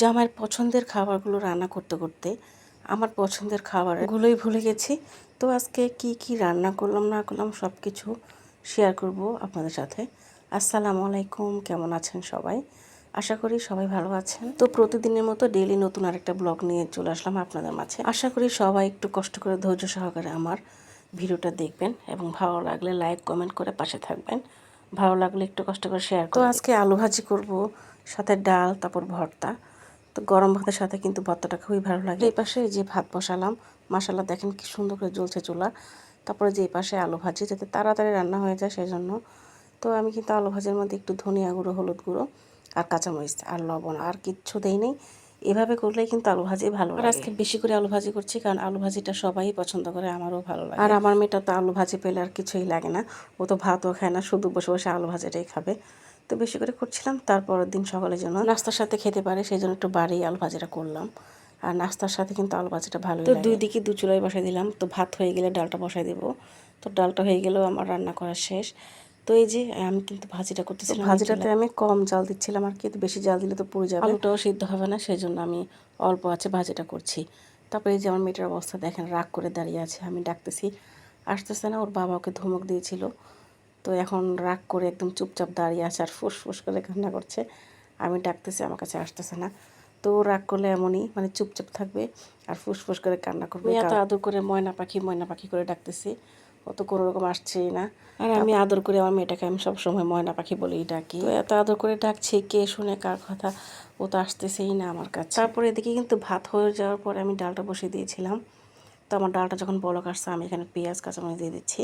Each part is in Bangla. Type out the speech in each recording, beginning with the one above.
জামাইয়ের পছন্দের খাবারগুলো রান্না করতে করতে আমার পছন্দের খাবারগুলোই ভুলে গেছি। তো আজকে কি কি রান্না করলাম, না করলাম সব কিছু শেয়ার করব আপনাদের সাথে। আসসালামু আলাইকুম, কেমন আছেন সবাই? আশা করি সবাই ভালো আছেন। তো প্রতিদিনের মতো ডেইলি নতুন আরেকটা ব্লগ নিয়ে চলে আসলাম আপনাদের মাঝে। আশা করি সবাই একটু কষ্ট করে ধৈর্য সহকারে আমার ভিডিওটা দেখবেন এবং ভালো লাগলে লাইক কমেন্ট করে পাশে থাকবেন। ভালো লাগলে একটু কষ্ট করে শেয়ার তো আজকে আলু ভাজি করব, সাথে ডাল, তারপর ভর্তা। তো গরম ভাতের সাথে কিন্তু ভর্তাটা খুবই ভালো লাগে। এই পাশে যে ভাত বসালাম মশালা দেখেন কি সুন্দর করে জ্বলছে চুলা। তারপরে যে পাশে আলু ভাজি যাতে তাড়াতাড়ি রান্না হয়ে যায় সেই জন্য তো আমি কিন্তু আলু ভাজির মধ্যে একটু ধনিয়া গুঁড়ো হলুদ গুঁড়ো আর কাঁচামরিচ আর লবণ আর কিচ্ছু দেই নেই। এভাবে করলেই কিন্তু আলু ভাজি ভালো আর আজকে বেশি করে আলু ভাজি করছি কারণ আলু ভাজিটা সবাই পছন্দ করে আমারও ভালো লাগে। আর আমার মেয়েটা তো আলু ভাজি পেলে আর কিছুই লাগে না। ও তো ভাতও খায় না শুধু বসে বসে আলু ভাজিটাই খাবে। তো বেশি করে করছিলাম তারপরের দিন সকালের জন্য নাস্তার সাথে খেতে পারে সেই জন্য একটু বাড়ি আলু ভাজিটা করলাম। আর নাস্তার সাথে কিন্তু আলু ভাজিটা ভালো তো দুই দিকে দু চুলাই বসাই দিলাম তো ভাত হয়ে গেলে ডালটা বসাই দেবো। তো ডালটা হয়ে গেলেও আমার রান্না করা শেষ। তো এই যে আমি কিন্তু ভাজিটা করতেছিলাম ভাজিটাতে আমি কম জাল দিচ্ছিলাম আর কি বেশি জাল দিলে তো পুড়ে যাবে। আলুটাও সিদ্ধ হবে না সেই জন্য আমি অল্প আছে ভাজিটা করছি। তারপরে এই যে আমার মেয়েটার অবস্থা দেখেন রাগ করে দাঁড়িয়ে আছে আমি ডাকতেছি। আসতেছে না ওর বাবা ওকে ধমক দিয়েছিল। তো এখন রাগ করে একদম চুপচাপ দাঁড়িয়ে আছে আর ফুস ফুস করে কান্না করছে। আমি ডাকতেছি আমার কাছে আসতেছে না। তো রাগ করলে এমনই মানে চুপচাপ থাকবে আর ফুস ফুস করে কান্না করবে। এত আদর করে ময়না পাখি ময়না পাখি করে ডাকতেছি। ও তো কোনো রকম আসছেই না। আর আমি আদর করে আমার মেয়েটাকে আমি সবসময় ময়না পাখি বলেই ডাকি। তো এত আদর করে ডাকছি কে শুনে কার কথা? ও তো আসতেছেই না আমার কাছে। তারপরে এদিকে কিন্তু ভাত হয়ে যাওয়ার পরে আমি ডালটা বসিয়ে দিয়েছিলাম। তো আমার ডালটা যখন বলক আসছে আমি এখানে পেঁয়াজ কাঁচামরিচ দিয়ে দিচ্ছি।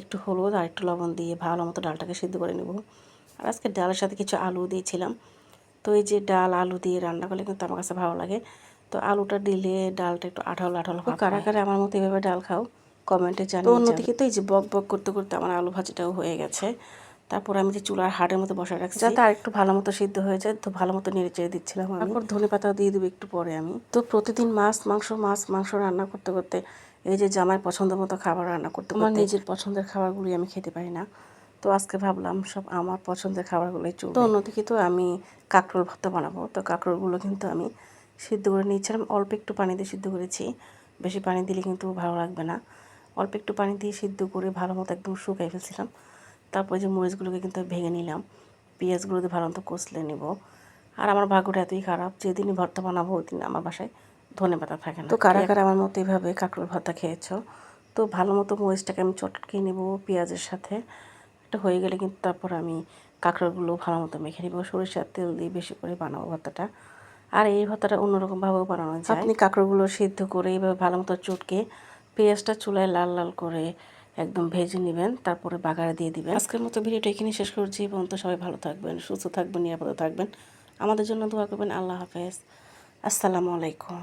একটু হলুদ আর একটু লবণ দিয়ে ভালো মতো ডালটাকে সিদ্ধ করে নেব। আর আজকে ডালের সাথে কিছু আলু দিয়েছিলাম। তো এই যে ডাল আলু দিয়ে রান্না করলে কিন্তু আমার কাছে ভালো লাগে। তো আলুটা দিলে ডালটা একটু আঠালো আঠালো কারা কারা আমার মতো এভাবে ডাল খাও? কমেন্টে জানি তো অন্যদিকে তো এই যে বক বক করতে করতে আমার আলু ভাজিটাও হয়ে গেছে। তারপর আমি যে চুলার হাড়ের মতো বসায় রাখছি যাতে আর একটু ভালো মতো সিদ্ধ হয়ে যায় তো ভালো মতো নেড়ে চেড়ে দিচ্ছিলাম তারপর ধনে পাতা দিয়ে দেবো একটু পরে আমি। তো প্রতিদিন মাছ মাংস মাছ মাংস রান্না করতে করতে এই যে জামাই পছন্দ মতো খাবার রান্না করতে আমার নিজের পছন্দের খাবারগুলি আমি খেতে পারি না। তো আজকে ভাবলাম সব আমার পছন্দের খাবারগুলোই চলবে। তো অন্যদিকে তো আমি কাঁকরোল ভর্তা বানাবো। তো কাঁকরোলগুলো কিন্তু আমি সিদ্ধ করে নিয়েছিলাম। অল্প একটু পানি দিয়ে সিদ্ধ করেছি। বেশি পানি দিলে কিন্তু ভালো লাগবে না। অল্প একটু পানি দিয়ে সিদ্ধ করে ভালো মতো একদম শুকাই ফেলছিলাম। তারপরে যে মরিচগুলোকে কিন্তু ভেঙে নিলাম। পেঁয়াজগুলো দিয়ে ভালো মতো কষলে নেব। আর আমার ভাগ্যটা এতই খারাপ যেদিনই ভর্তা বানাবো ওই দিন আমার বাসায় ধনে পাতা থাকে না। তো কারা কারা আমার মতো এইভাবে কাঁকরোল ভর্তা খেয়েছো? তো ভালো মতো মরিচটাকে আমি চটকে নেব পেঁয়াজের সাথে। এটা হয়ে গেলে কিন্তু তারপর আমি কাঁকড়াগুলো ভালো মতো মেখে নেব। সরিষার তেল দিয়ে বেশি করে বানাবো ভর্তাটা। আর এই ভর্তাটা অন্যরকমভাবেও বানানো যায়। আপনি কাঁকড়াগুলো সিদ্ধ করে এইভাবে ভালো মতো চটকে পেঁয়াজটা চুলায় লাল লাল করে একদম ভেজে নেবেন তারপরে বাগারে দিয়ে দিবেন। আজকের মতো ভিডিওটা এখানে শেষ করছি। এবং তো সবাই ভালো থাকবেন সুস্থ থাকবেন নিরাপদে থাকবেন। আমাদের জন্য দোয়া করবেন। আল্লাহ হাফেজ। আসসালামু আলাইকুম।